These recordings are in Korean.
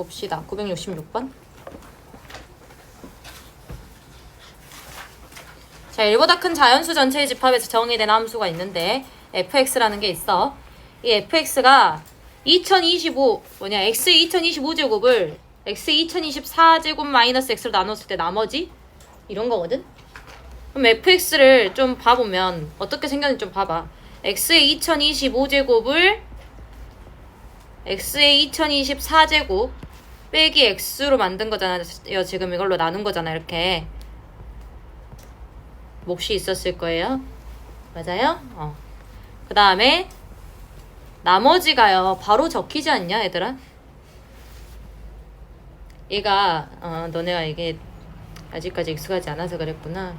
봅시다. 966번. 자, 1보다 큰 자연수 전체의 집합에서 정의된 함수가 있는데 fx라는 게 있어. 이 fx가 2025 뭐냐 x 2025 제곱을 x 2024 제곱 마이너스 x로 나눴을 때 나머지 이런 거거든. 그럼 fx를 좀 봐보면 어떻게 생겼는지 좀 봐봐. x의 2025 제곱을 x의 2024 제곱 빼기 x로 만든 거잖아요. 지금 이걸로 나눈 거잖아. 이렇게. 몫이 있었을 거예요. 맞아요? 어. 그 다음에 나머지가요. 바로 적히지 않냐, 얘들아? 얘가 어, 너네가 이게 아직까지 익숙하지 않아서 그랬구나.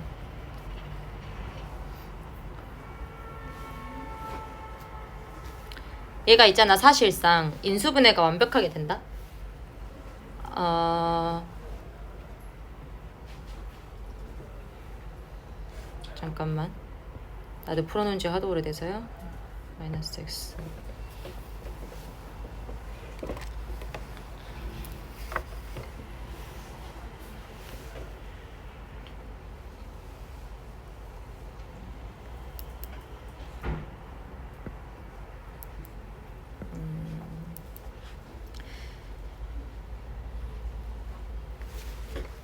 얘가 있잖아 사실상 인수분해가 완벽하게 된다. 어... 잠깐만. 나도 풀어놓은 지 하도 오래돼서요. 마이너스 x.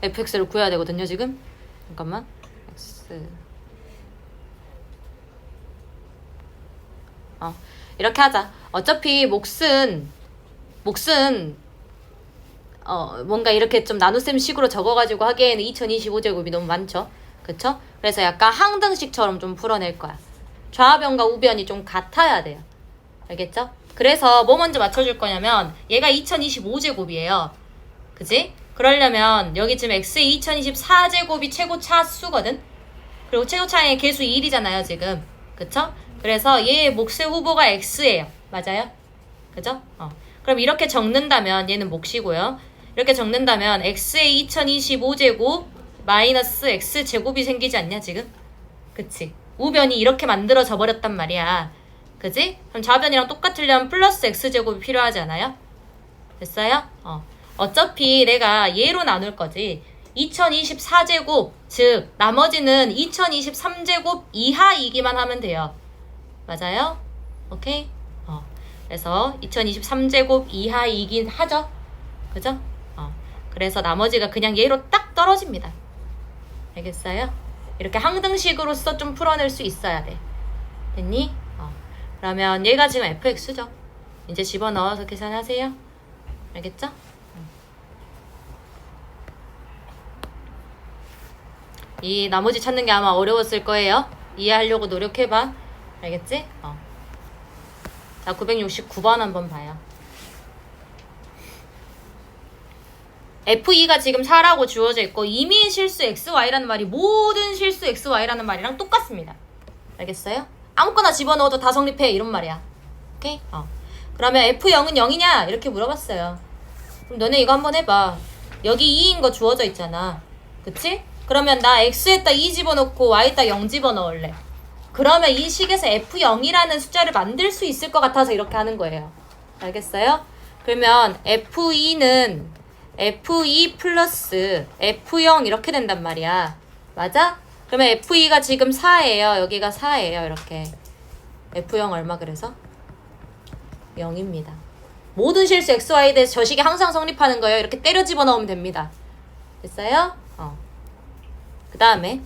fx를 구해야 되거든요 지금. 잠깐만. X. 어 이렇게 하자. 어차피 몫은 몫은 어 뭔가 이렇게 좀 나눗셈 식으로 적어가지고 하기에는 2025제곱이 너무 많죠? 그쵸? 그래서 약간 항등식처럼 좀 풀어낼 거야. 좌변과 우변이 좀 같아야 돼요. 알겠죠? 그래서 뭐 먼저 맞춰줄 거냐면 얘가 2025제곱이에요. 그지? 그러려면 여기 지금 x의 2024제곱이 최고 차수거든? 그리고 최고 차의 개수 1이잖아요, 지금. 그쵸? 그래서 얘의 몫의 후보가 x예요. 맞아요? 그죠? 어. 그럼 이렇게 적는다면 얘는 몫이고요. 이렇게 적는다면 x의 2025제곱 마이너스 x제곱이 생기지 않냐, 지금? 그치? 우변이 이렇게 만들어져 버렸단 말이야. 그지? 그럼 좌변이랑 똑같으려면 플러스 x제곱이 필요하지 않아요? 됐어요? 어. 어차피 내가 얘로 나눌 거지. 2024제곱, 즉, 나머지는 2023제곱 이하이기만 하면 돼요. 맞아요? 오케이? 어. 그래서 2023제곱 이하이긴 하죠? 그죠? 어. 그래서 나머지가 그냥 얘로 딱 떨어집니다. 알겠어요? 이렇게 항등식으로서 좀 풀어낼 수 있어야 돼. 됐니? 어. 그러면 얘가 지금 fx죠? 이제 집어넣어서 계산하세요. 알겠죠? 이 나머지 찾는 게 아마 어려웠을 거예요. 이해하려고 노력해봐. 알겠지? 어. 자, 969번 한번 봐요. F2가 지금 4라고 주어져 있고 이미 실수 XY라는 말이 모든 실수 XY라는 말이랑 똑같습니다. 알겠어요? 아무거나 집어넣어도 다 성립해 이런 말이야. 오케이? 어. 그러면 F0은 0이냐? 이렇게 물어봤어요. 그럼 너네 이거 한번 해봐. 여기 2인 거 주어져 있잖아. 그치? 그러면 나 x에다 2 집어넣고 y에다 0 집어넣을래. 그러면 이 식에서 f0이라는 숫자를 만들 수 있을 것 같아서 이렇게 하는 거예요. 알겠어요? 그러면 f2는 f2 플러스 f0 이렇게 된단 말이야. 맞아? 그러면 f2가 지금 4예요. 여기가 4예요. 이렇게. f0 얼마 그래서? 0입니다. 모든 실수 xy에 대해서 저식이 항상 성립하는 거예요. 이렇게 때려 집어넣으면 됩니다. 됐어요? 어. 그 다음에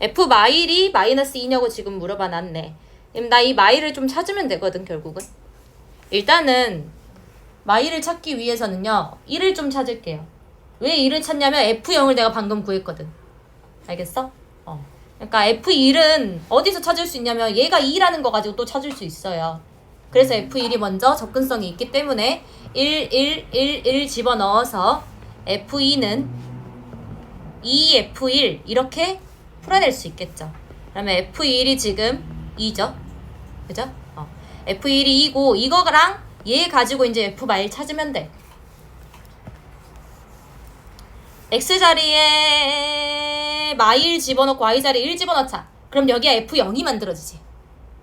f 마일이 마이너스 2냐고 지금 물어봐 놨네. 나 이 마일을 좀 찾으면 되거든 결국은. 일단은 마일을 찾기 위해서는요. 1을 좀 찾을게요. 왜 1을 찾냐면 f0을 내가 방금 구했거든. 알겠어? 어. 그러니까 f1은 어디서 찾을 수 있냐면 얘가 2라는 거 가지고 또 찾을 수 있어요. 그래서 f1이 먼저 접근성이 있기 때문에 1, 1, 1, 1 집어넣어서 f2는 2F1 이렇게 풀어낼 수 있겠죠. 그러면 F1이 지금 2죠. 그죠? 어. F1이 2고 이거랑 얘 가지고 이제 F 마일 찾으면 돼. X 자리에 마일 집어넣고 Y 자리에 1 집어넣자. 그럼 여기에 F0이 만들어지지.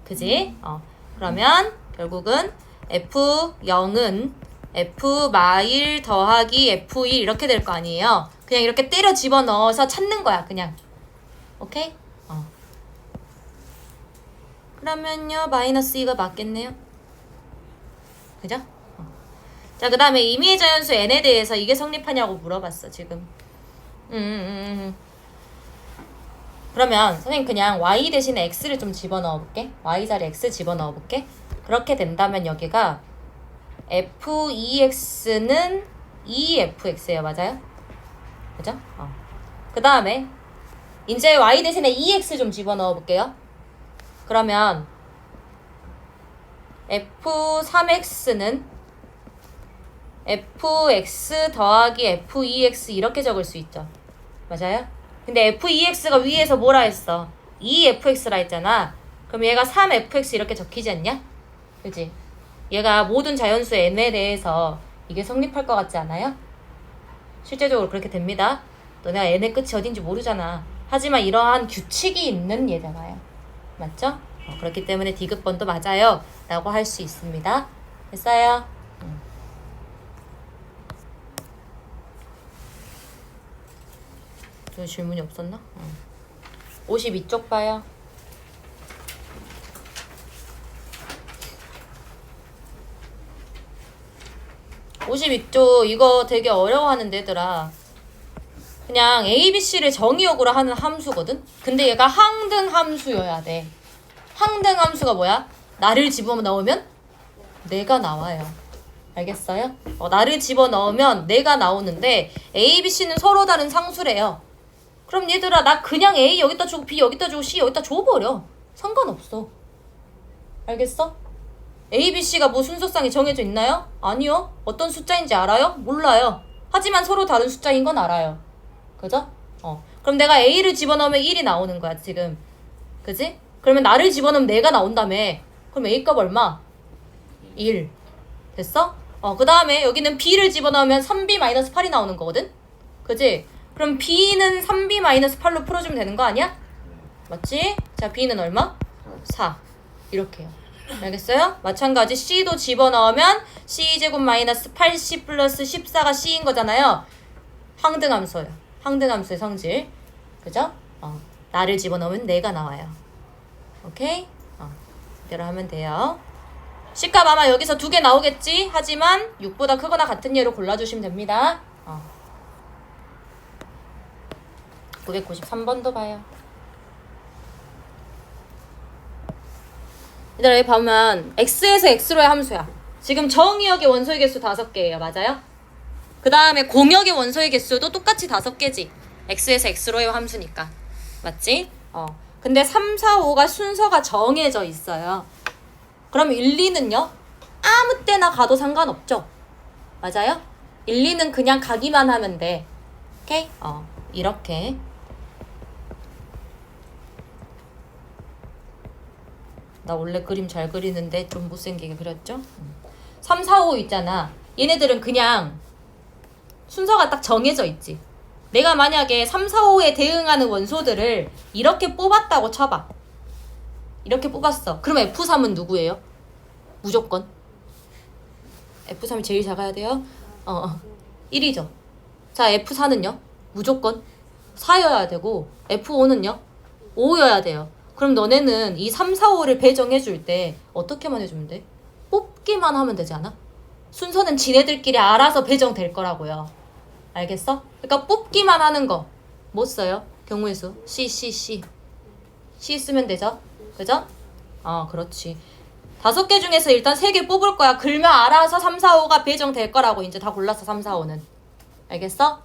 그지? 어. 그러면 결국은 F0은 F 마일 더하기 F1 이렇게 될 거 아니에요. 그냥 이렇게 때려 집어 넣어서 찾는 거야, 그냥. 오케이? 어. 그러면요, 마이너스 2가 맞겠네요. 그죠? 어. 자, 그 다음에 임의의 자연수 n에 대해서 이게 성립하냐고 물어봤어, 지금. 음, 음, 음, 음. 그러면 선생님 그냥 y 대신에 x를 좀 집어넣어 볼게. y 자리 x 집어넣어 볼게. 그렇게 된다면 여기가 f2x는 2fx예요. 맞아요? 그죠? 어. 그 다음에 이제 y 대신에 2x 좀 집어넣어 볼게요. 그러면 f3x는 fx 더하기 f2x 이렇게 적을 수 있죠. 맞아요? 근데 f2x가 위에서 뭐라 했어? 2fx라 했잖아. 그럼 얘가 3fx 이렇게 적히지 않냐? 그지? 얘가 모든 자연수 n에 대해서 이게 성립할 것 같지 않아요? 실제적으로 그렇게 됩니다. 너네가 n의 끝이 어딘지 모르잖아. 하지만 이러한 규칙이 있는 얘잖아요. 맞죠? 어, 그렇기 때문에 디귿번도 맞아요. 라고 할 수 있습니다. 됐어요? 음. 저 질문이 없었나? 어. 52쪽 봐요. 오십이 쪽 이거 되게 어려워하는 데더라. 그냥 A, B, C를 정의역으로 하는 함수거든? 근데 얘가 항등 함수여야 돼. 항등 함수가 뭐야? 나를 집어넣으면 내가 나와요. 알겠어요? 어, 나를 집어넣으면 내가 나오는데 A, B, C는 서로 다른 상수래요. 그럼 얘들아 나 그냥 A 여기다 주고 B 여기다 주고 C 여기다 줘버려. 상관없어. 알겠어? A, B, C가 뭐 순서상이 정해져 있나요? 아니요. 어떤 숫자인지 알아요? 몰라요. 하지만 서로 다른 숫자인 건 알아요. 그죠? 어. 그럼 내가 A를 집어넣으면 1이 나오는 거야, 지금. 그지? 그러면 나를 집어넣으면 내가 나온다며. 그럼 A 값 얼마? 1. 됐어? 어, 그 다음에 여기는 B를 집어넣으면 3B-8이 나오는 거거든? 그지? 그럼 B는 3B-8로 풀어주면 되는 거 아니야? 맞지? 자, B는 얼마? 4. 이렇게요. 알겠어요? 마찬가지 C도 집어넣으면 C제곱 마이너스 80 플러스 14가 C인 거잖아요. 항등함수예요. 항등함수의 성질. 그죠? 어, 나를 집어넣으면 내가 나와요. 오케이? 어, 이대로 하면 돼요. C값 아마 여기서 두 개 나오겠지? 하지만 6보다 크거나 같은 예로 골라주시면 됩니다. 어. 993번도 봐요. 얘들아 여기 보면 x에서 x로의 함수야. 지금 정의역의 원소의 개수 다섯 개예요. 맞아요? 그 다음에 공역의 원소의 개수도 똑같이 다섯 개지. x에서 x로의 함수니까. 맞지? 어. 근데 3, 4, 5가 순서가 정해져 있어요. 그럼 1, 2는요? 아무 때나 가도 상관없죠. 맞아요? 1, 2는 그냥 가기만 하면 돼. 오케이? 어. 이렇게. 나 원래 그림 잘 그리는데 좀 못생기게 그렸죠? 3, 4, 5 있잖아. 얘네들은 그냥 순서가 딱 정해져 있지. 내가 만약에 3, 4, 5에 대응하는 원소들을 이렇게 뽑았다고 쳐봐. 이렇게 뽑았어. 그럼 F3은 누구예요? 무조건. F3이 제일 작아야 돼요? 어, 어. 1이죠. 자, F4는요? 무조건 4여야 되고, F5는요? 5여야 돼요. 그럼 너네는 이 3, 4, 5를 배정해 줄 때 어떻게만 해주면 돼? 뽑기만 하면 되지 않아? 순서는 지네들끼리 알아서 배정될 거라고요. 알겠어? 그러니까 뽑기만 하는 거. 못 써요. 경우의 수. C, C, C. C 쓰면 되죠? 그죠? 어, 그렇지. 다섯 개 중에서 일단 세 개 뽑을 거야. 글면 알아서 3, 4, 5가 배정될 거라고 이제 다 골랐어, 3, 4, 5는. 알겠어?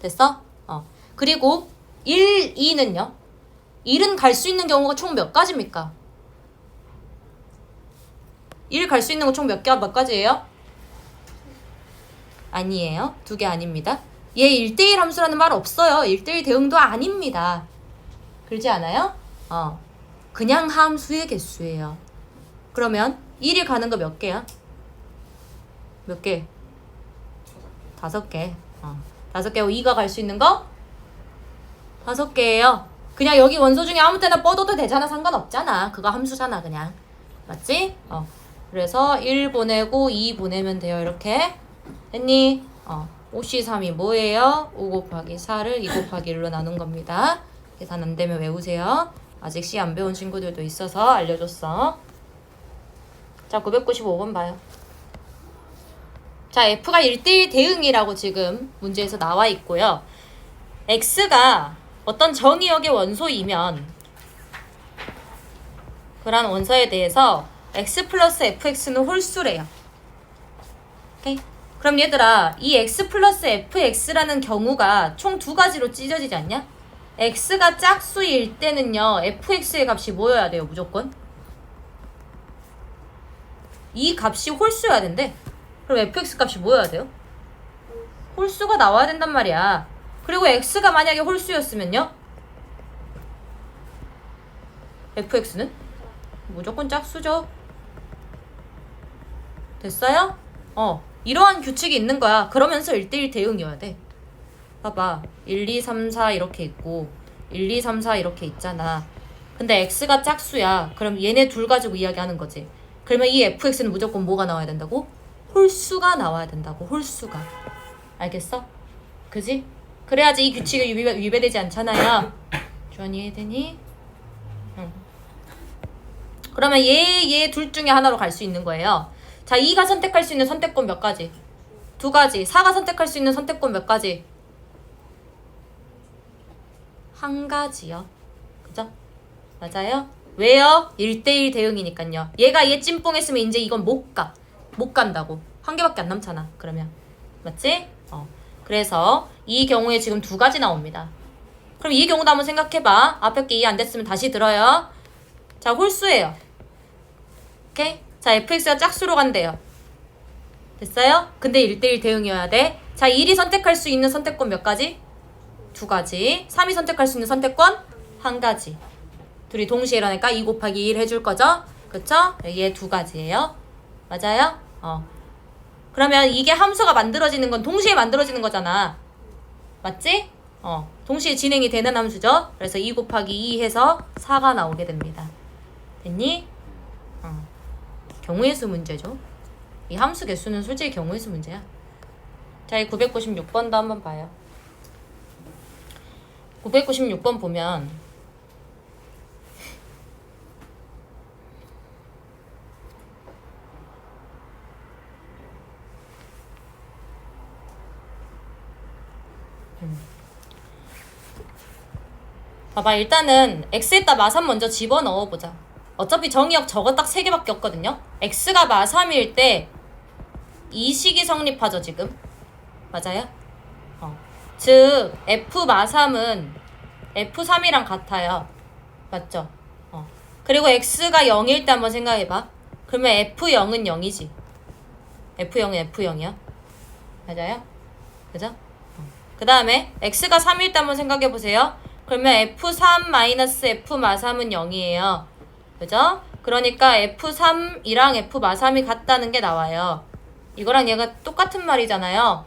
됐어? 어. 그리고 1, 2는요? 1은 갈 수 있는 경우가 총 몇 가지입니까? 1갈수 있는 거 총 몇 개, 몇 가지예요? 아니에요. 두 개 아닙니다. 얘 1대1 함수라는 말 없어요. 1대1 대응도 아닙니다. 그러지 않아요? 어. 그냥 함수의 개수예요. 그러면 1이 가는 거 몇 개야? 몇 개? 다섯 개. 어. 다섯 개고 2가 갈 수 있는 거? 다섯 개예요. 그냥 여기 원소 중에 아무 때나 뻗어도 되잖아. 상관없잖아. 그거 함수잖아, 그냥. 맞지? 어. 그래서 1 보내고 2 보내면 돼요. 이렇게. 됐니? 어. 5C3이 뭐예요? 5 곱하기 4를 2 곱하기 1로 나눈 겁니다. 계산 안 되면 외우세요. 아직 C 안 배운 친구들도 있어서 알려줬어. 자, 995번 봐요. 자, F가 1대1 대응이라고 지금 문제에서 나와 있고요. X가 어떤 정의역의 원소이면 그런 원소에 대해서 X 플러스 FX는 홀수래요. 오케이? 그럼 얘들아, 이 X 플러스 FX라는 경우가 총 두 가지로 찢어지지 않냐? X가 짝수일 때는요, FX의 값이 뭐여야 돼요, 무조건? 이 값이 홀수여야 된대. 그럼 fx 값이 뭐여야 돼요? 홀수가 나와야 된단 말이야. 그리고 x가 만약에 홀수였으면요? fx는 무조건 짝수죠. 됐어요? 어. 이러한 규칙이 있는 거야. 그러면서 1대1 대응이어야 돼. 봐봐. 1, 2, 3, 4 이렇게 있고 1, 2, 3, 4 이렇게 있잖아. 근데 x가 짝수야. 그럼 얘네 둘 가지고 이야기하는 거지. 그러면 이 fx는 무조건 뭐가 나와야 된다고? 홀수가 나와야 된다고. 홀수가. 알겠어? 그지? 그래야지 이 규칙이 위배, 위배되지 않잖아요. 주원이 이해되니? 응. 그러면 얘, 얘 둘 중에 하나로 갈 수 있는 거예요. 자, 2가 선택할 수 있는 선택권 몇 가지? 두 가지. 4가 선택할 수 있는 선택권 몇 가지? 한 가지요. 그죠? 맞아요? 왜요? 1대1 대응이니까요. 얘가 얘 찐뽕했으면 이제 이건 못 가. 못 간다고. 한 개밖에 안 남잖아. 그러면. 맞지? 어. 그래서 이 경우에 지금 두 가지 나옵니다. 그럼 이 경우도 한번 생각해봐. 앞에 게 이해 안 됐으면 다시 들어요. 자, 홀수예요. 오케이? 자, fx가 짝수로 간대요. 됐어요? 근데 1대1 대응이어야 돼. 자, 1이 선택할 수 있는 선택권 몇 가지? 두 가지. 3이 선택할 수 있는 선택권? 한 가지. 둘이 동시에 일어나니까 2 곱하기 1 해줄 거죠? 그쵸? 얘 두 가지예요. 맞아요? 어. 그러면 이게 함수가 만들어지는 건 동시에 만들어지는 거잖아. 맞지? 어. 동시에 진행이 되는 함수죠? 그래서 2 곱하기 2 해서 4가 나오게 됩니다. 됐니? 어. 경우의 수 문제죠. 이 함수 개수는 솔직히 경우의 수 문제야. 자, 이 996번도 한번 봐요. 996번 보면 봐봐 일단은 x에다 마3 먼저 집어넣어 보자 어차피 정의역 저거 딱 3개밖에 없거든요 x가 마3일 때 이 식이 성립하죠 지금 맞아요? 어. 즉 f 마3은 f3이랑 같아요 맞죠? 어. 그리고 x가 0일 때 한번 생각해봐 그러면 f0은 0이지 f0은 f0이야 맞아요? 그죠? 그 다음에 x가 3일 때 한번 생각해 보세요. 그러면 f3 마이너스 f 마3은 0이에요. 그죠? 그러니까 f3이랑 f 마3이 같다는 게 나와요. 이거랑 얘가 똑같은 말이잖아요.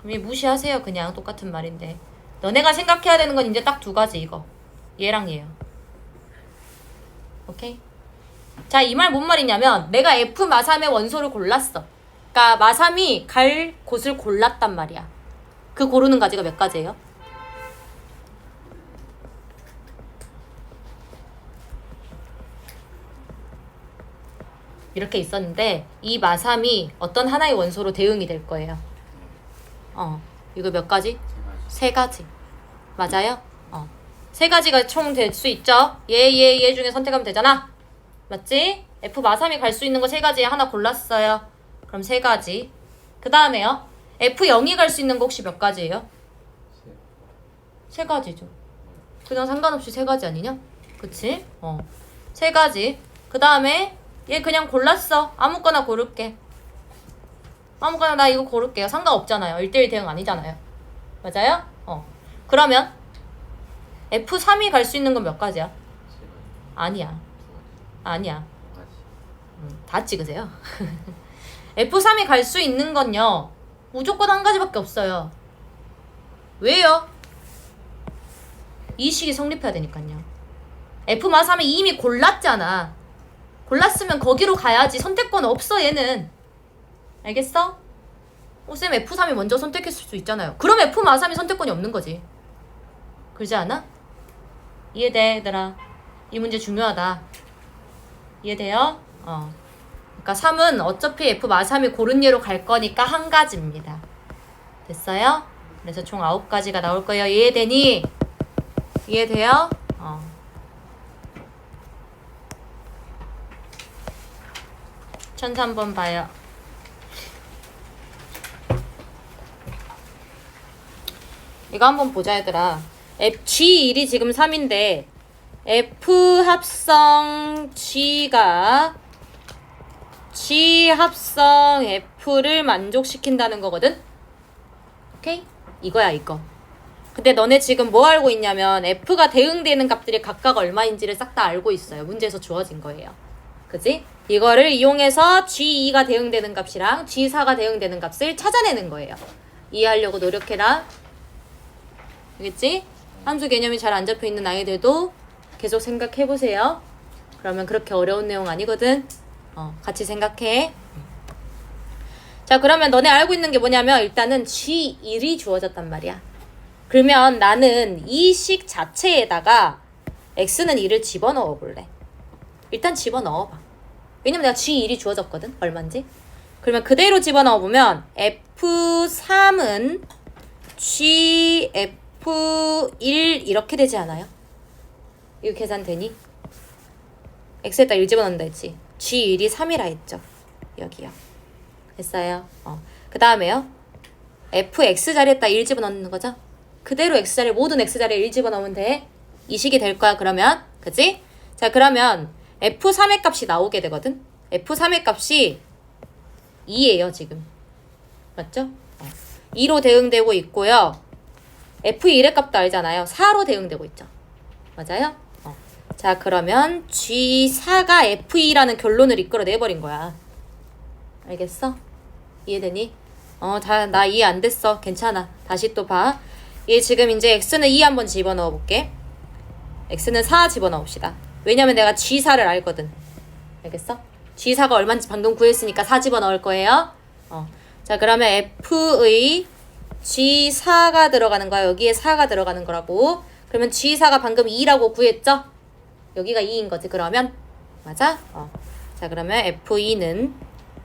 그럼 얘 무시하세요. 그냥 똑같은 말인데. 너네가 생각해야 되는 건 이제 딱 두 가지 이거. 얘랑 얘요. 오케이? 자, 이 말 뭔 말이냐면 내가 f 마3의 원소를 골랐어. 그러니까 마3이 갈 곳을 골랐단 말이야. 그 고르는 가지가 몇 가지예요? 이렇게 있었는데 이 마삼이 어떤 하나의 원소로 대응이 될 거예요. 어, 이거 몇 가지? 세 가지. 맞아요? 어. 세 가지가 총 될 수 있죠? 얘, 얘, 얘 중에 선택하면 되잖아? 맞지? F 마삼이 갈 수 있는 거 세 가지에 하나 골랐어요. 그럼 세 가지. 그 다음에요. F0이 갈 수 있는 거 혹시 몇 가지예요? 세 가지죠. 그냥 상관없이 세 가지 아니냐? 그치? 어. 세 가지. 그 다음에 얘 그냥 골랐어. 아무거나 고를게. 아무거나 나 이거 고를게요. 상관없잖아요. 1대1 대응 아니잖아요. 맞아요? 어. 그러면 F3이 갈 수 있는 건 몇 가지야? 아니야. 아니야. 음, 다 찍으세요. F3이 갈 수 있는 건요. 무조건 한 가지밖에 없어요. 왜요? 이 식이 성립해야 되니까요. F 마삼이 이미 골랐잖아. 골랐으면 거기로 가야지 선택권 없어 얘는 알겠어? 어, 쌤 F3이 먼저 선택했을 수 있잖아요 그럼 F 마삼이 선택권이 없는 거지 그러지 않아? 이해돼 얘들아 이 문제 중요하다 이해돼요? 어 그러니까 3은 어차피 F 마삼이 고른 예로 갈 거니까 한 가지입니다 됐어요? 그래서 총 9가지가 나올 거예요 이해되니? 이해돼요? 어. 천사 한번 봐요. 이거 한번 보자 얘들아. F, G1이 지금 3인데 F 합성 G가 G 합성 F를 만족시킨다는 거거든? 오케이? 이거야 이거. 근데 너네 지금 뭐 알고 있냐면 F가 대응되는 값들이 각각 얼마인지를 싹 다 알고 있어요. 문제에서 주어진 거예요. 그지? 이거를 이용해서 G2가 대응되는 값이랑 G4가 대응되는 값을 찾아내는 거예요. 이해하려고 노력해라. 알겠지? 함수 개념이 잘 안 잡혀 있는 아이들도 계속 생각해 보세요. 그러면 그렇게 어려운 내용 아니거든. 어, 같이 생각해. 자, 그러면 너네 알고 있는 게 뭐냐면 일단은 G1이 주어졌단 말이야. 그러면 나는 이 식 자체에다가 x는 2를 집어넣어 볼래. 일단 집어넣어 봐. 왜냐면 내가 G1이 주어졌거든. 얼마인지. 그러면 그대로 집어넣어 보면 F3은 GF1 이렇게 되지 않아요? 이거 계산되니? x에다 1 집어넣는다 했지. G1이 3이라 했죠. 여기요. 됐어요. 어. 그 다음에요. fx 자리에다 1 집어넣는 거죠? 그대로 x 자리 모든 x 자리에 1 집어넣으면 돼. 이 식이 될 거야 그러면. 그지? 자 그러면 f3의 값이 나오게 되거든. f3의 값이 2예요 지금. 맞죠? 어. 2로 대응되고 있고요. f1의 값도 알잖아요. 4로 대응되고 있죠. 맞아요? 어. 자 그러면 G4가 F2라는 결론을 이끌어내버린 거야. 알겠어? 이해되니? 어, 다, 나 이해 안 됐어. 괜찮아. 다시 또 봐. 얘 지금 이제 x는 2 한번 집어넣어 볼게. x는 4 집어넣어 봅시다. 왜냐면 내가 g4를 알거든. 알겠어? g4가 얼마인지 방금 구했으니까 4 집어 넣을 거예요. 어. 자, 그러면 f의 g4가 들어가는 거야. 여기에 4가 들어가는 거라고. 그러면 g4가 방금 2라고 구했죠? 여기가 2인 거지. 그러면 맞아? 어. 자, 그러면 f2는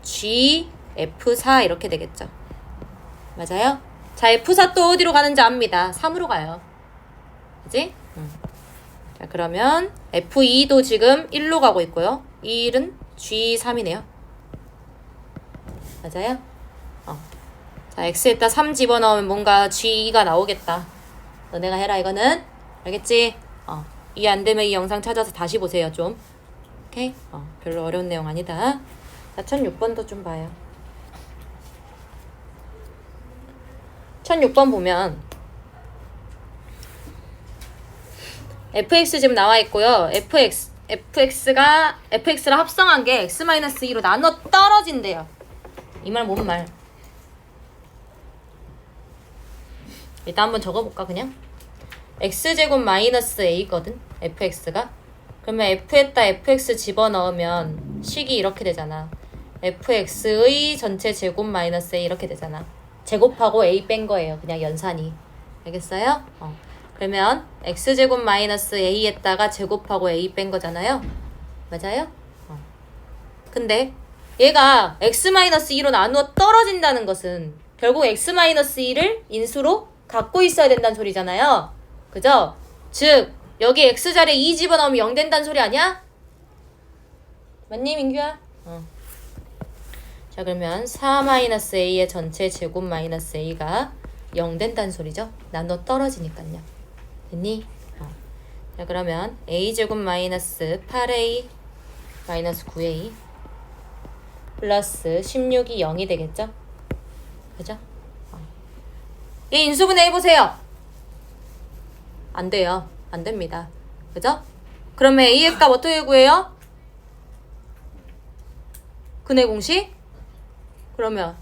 g f4 이렇게 되겠죠. 맞아요? 자, F4 또 어디로 가는지 압니다. 3으로 가요. 그지? 응. 자, 그러면 F2도 지금 1로 가고 있고요. 1은 G3이네요. 맞아요? 어. 자, X에다 3 집어넣으면 뭔가 G가 나오겠다. 너네가 해라, 이거는. 알겠지? 어. 이해 안 되면 이 영상 찾아서 다시 보세요, 좀. 오케이? 어, 별로 어려운 내용 아니다. 자, 1006번도 좀 봐요. 1006번 보면 fx 지금 나와 있고요. fx fx가 fx랑 합성한 게 x-2로 나눠 떨어진대요. 이 말 뭔 말? 일단 한번 적어볼까 그냥? x제곱 마이너스 a거든 fx가 그러면 f에다 fx 집어넣으면 식이 이렇게 되잖아 fx의 전체 제곱 마이너스 a 이렇게 되잖아 제곱하고 a 뺀 거예요 그냥 연산이 알겠어요? 어. 그러면 x제곱 마이너스 a에다가 제곱하고 a 뺀 거잖아요 맞아요? 어. 근데 얘가 x 마이너스 2로 나누어 떨어진다는 것은 결국 x 마이너스 2를 인수로 갖고 있어야 된다는 소리잖아요 그죠? 즉 여기 x 자리에 2 집어넣으면 0 된다는 소리 아니야? 맞니 민규야? 어. 자 그러면 4-a의 전체 제곱 마이너스 a가 0 된다는 소리죠. 나눠 떨어지니까요. 됐니? 어. 자 그러면 a 제곱 마이너스 8a 마이너스 9a 플러스 16이 0이 되겠죠? 그죠? 어. 이 인수분해 해보세요. 안 돼요. 안 됩니다. 그죠? 그러면 a의 값 어떻게 구해요? 근해 공식? 그러면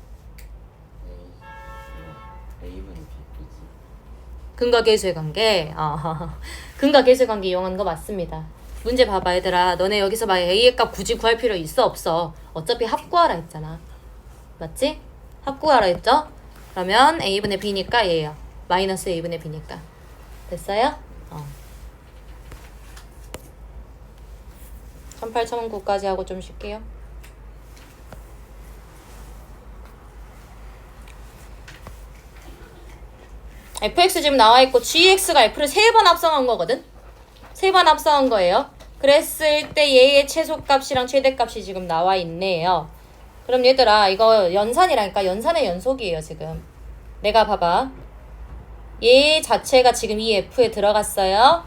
근과 계수의 관계, 어, 근과 계수의 관계 이용하는 거 맞습니다. 문제 봐봐 얘들아 너네 여기서 막 A의 값 굳이 구할 필요 있어 없어 어차피 합구하라 했잖아 맞지? 합구하라 했죠? 그러면 A분의 B니까 얘예요 마이너스 A분의 B니까 됐어요? 어. 1800, 1009까지 하고 좀 쉴게요 fx 지금 나와 있고 gx가 f를 세 번 합성한 거거든. 세 번 합성한 거예요. 그랬을 때 얘의 최소값이랑 최대값이 지금 나와 있네요. 그럼 얘들아 이거 연산이라니까 연산의 연속이에요 지금. 내가 봐봐. 얘 자체가 지금 이 f에 들어갔어요.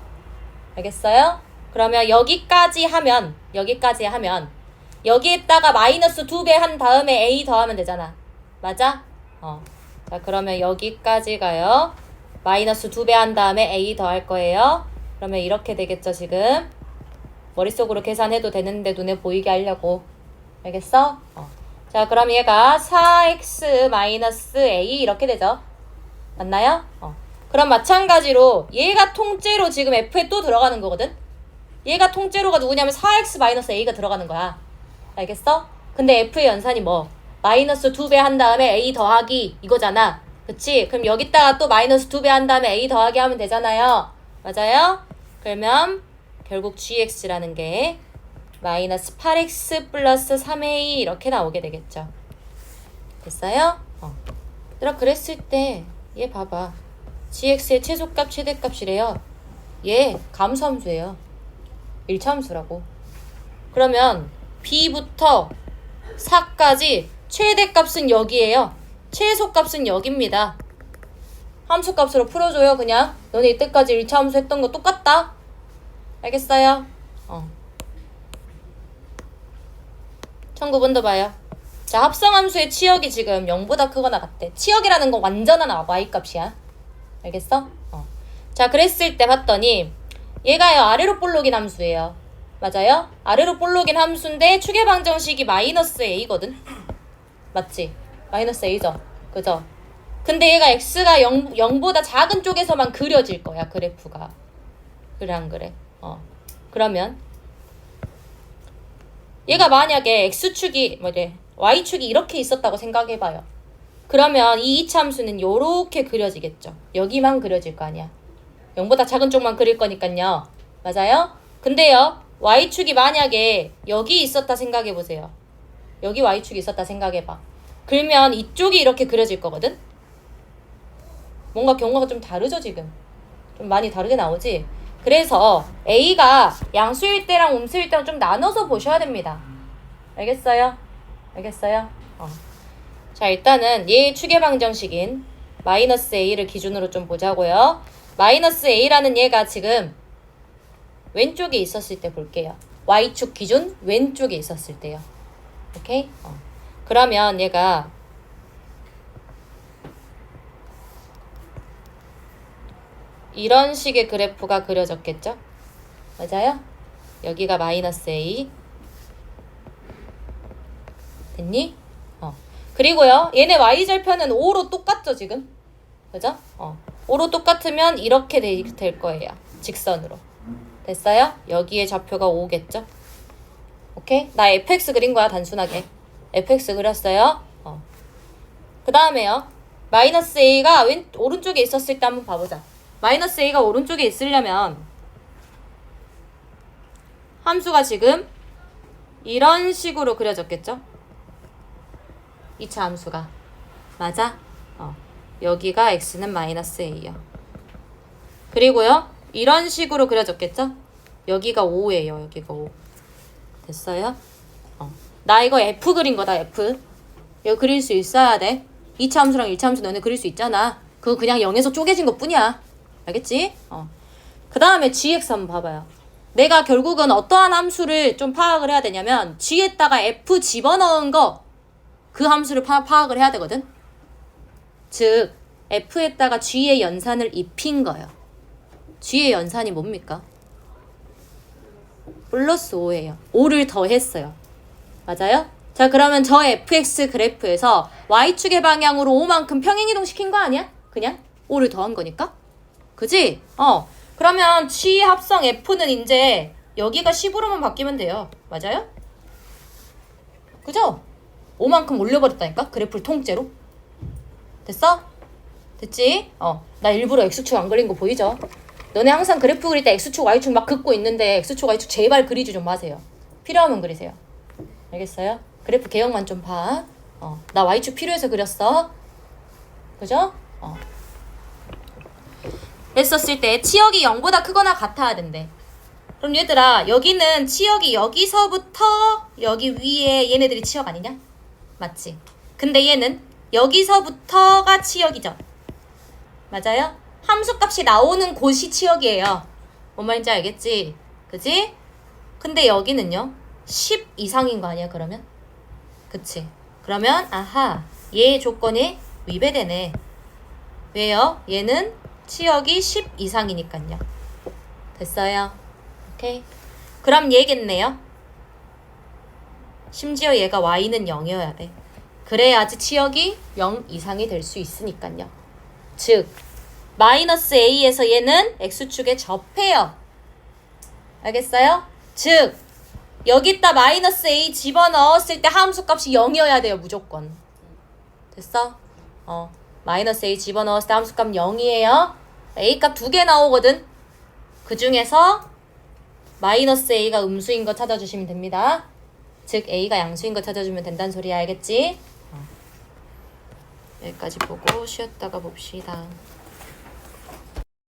알겠어요? 그러면 여기까지 하면 여기까지 하면 여기에다가 마이너스 두 배 한 다음에 a 더하면 되잖아. 맞아? 어. 자 그러면 여기까지 가요. 마이너스 두배한 다음에 a 더할 거예요. 그러면 이렇게 되겠죠 지금. 머릿속으로 계산해도 되는데 눈에 보이게 하려고. 알겠어? 어. 자 그럼 얘가 4x 마이너스 a 이렇게 되죠. 맞나요? 어. 그럼 마찬가지로 얘가 통째로 지금 f에 또 들어가는 거거든. 얘가 통째로가 누구냐면 4x 마이너스 a가 들어가는 거야. 알겠어? 근데 f의 연산이 뭐? 마이너스 두배한 다음에 a 더하기 이거잖아. 그치? 그럼 여기다가 또 마이너스 두배한 다음에 a 더하기 하면 되잖아요. 맞아요? 그러면 결국 gx라는 게 마이너스 8x 플러스 3a 이렇게 나오게 되겠죠. 됐어요? 어. 얘들아 그랬을 때 얘 봐봐. gx의 최소값 최대값이래요. 얘 감수함수예요. 1차함수라고. 그러면 b부터 4까지 최대값은 여기에요. 최소값은 여기입니다. 함수값으로 풀어줘요 그냥. 너네 이때까지 1차 함수 했던 거 똑같다. 알겠어요? 어. 19번도 봐요. 자, 합성함수의 치역이 지금 0보다 크거나 같대. 치역이라는 건 완전한 y값이야. 알겠어? 어. 자, 그랬을 때 봤더니 얘가요 아래로 볼록인 함수예요. 맞아요? 아래로 볼록인 함수인데 추계 방정식이 마이너스 a거든. 맞지? 마이너스 a죠. 그죠? 근데 얘가 x가 0, 0보다 작은 쪽에서만 그려질 거야 그래프가. 그래 안 그래? 어. 그러면 얘가 만약에 x축이 뭐래 y축이 이렇게 있었다고 생각해봐요. 그러면 이 이차함수는 요렇게 그려지겠죠. 여기만 그려질 거 아니야. 0보다 작은 쪽만 그릴 거니까요. 맞아요? 근데요. y축이 만약에 여기 있었다 생각해 보세요. 여기 y축이 있었다 생각해 봐. 그러면 이쪽이 이렇게 그려질 거거든. 뭔가 경우가 좀 다르죠, 지금. 좀 많이 다르게 나오지. 그래서 a가 양수일 때랑 음수일 때랑 좀 나눠서 보셔야 됩니다. 알겠어요? 알겠어요? 어. 자, 일단은 얘 추계 방정식인 마이너스 a를 기준으로 좀 보자고요. 마이너스 a라는 얘가 지금 왼쪽에 있었을 때 볼게요. y축 기준 왼쪽에 있었을 때요. 오케이? 어. 그러면 얘가 이런 식의 그래프가 그려졌겠죠? 맞아요? 여기가 마이너스 a 됐니? 어. 그리고요. 얘네 y절편은 5로 똑같죠, 지금? 그죠? 어. 5로 똑같으면 이렇게 되, 될 거예요. 직선으로. 됐어요? 여기에 좌표가 5겠죠? 오케이? 나 fx 그린 거야, 단순하게. Fx 그렸어요. 어. 그 다음에요. 마이너스 a가 왼, 오른쪽에 있었을 때 한번 봐보자. 마이너스 a가 오른쪽에 있으려면 함수가 지금 이런 식으로 그려졌겠죠? 2차 함수가. 맞아? 어. 여기가 x는 마이너스 a요. 그리고요. 이런 식으로 그려졌겠죠? 여기가 5예요. 여기가 5. 됐어요? 어. 나 이거 F 그린 거다, F. 이거 그릴 수 있어야 돼. 2차 함수랑 1차 함수 너네 그릴 수 있잖아. 그거 그냥 0에서 쪼개진 것 뿐이야. 알겠지? 어. 그 다음에 gx 한번 봐봐요. 내가 결국은 어떠한 함수를 좀 파악을 해야 되냐면 g에다가 f 집어넣은 거 그 함수를 파, 파악을 해야 되거든. 즉 f에다가 g의 연산을 입힌 거예요. g의 연산이 뭡니까? 플러스 5예요. 5를 더했어요. 맞아요? 자 그러면 저 fx 그래프에서 y축의 방향으로 5만큼 평행이동 시킨 거 아니야? 그냥 5를 더한 거니까? 그지? 어. 그러면 g 합성 f는 이제 여기가 10으로만 바뀌면 돼요. 맞아요? 그죠? 5만큼 올려버렸다니까? 그래프를 통째로. 됐어? 됐지? 어. 나 일부러 X축 안 그린 거 보이죠? 너네 항상 그래프 그릴 때 X축, Y축 막 긋고 있는데 X축, Y축 제발 그리지 좀 마세요. 필요하면 그리세요. 알겠어요? 그래프 개형만 좀 봐. 어. 나 Y축 필요해서 그렸어. 그죠? 어. 했었을 때 치역이 0보다 크거나 같아야 된대. 그럼 얘들아 여기는 치역이 여기서부터 여기 위에 얘네들이 치역 아니냐? 맞지? 근데 얘는 여기서부터가 치역이죠. 맞아요? 함수값이 나오는 곳이 치역이에요. 뭔 말인지 알겠지? 그지? 근데 여기는요 10 이상인 거 아니야 그러면? 그치? 그러면 아하 얘 조건이 위배되네. 왜요? 얘는 치역이 10 이상이니까요. 됐어요. 오케이. 그럼 얘겠네요. 심지어 얘가 y는 0이어야 돼. 그래야지 치역이 0 이상이 될 수 있으니까요. 즉 마이너스 a에서 얘는 x축에 접해요. 알겠어요? 즉 여기다 마이너스 a 집어넣었을 때 함수값이 0이어야 돼요. 무조건. 됐어? 어. 마이너스 a 집어넣었을 때 함수값 0이에요. a 값 두 개 나오거든. 그 중에서 마이너스 a가 음수인 거 찾아주시면 됩니다. 즉 a가 양수인 거 찾아주면 된다는 소리 알겠지? 어. 여기까지 보고 쉬었다가 봅시다.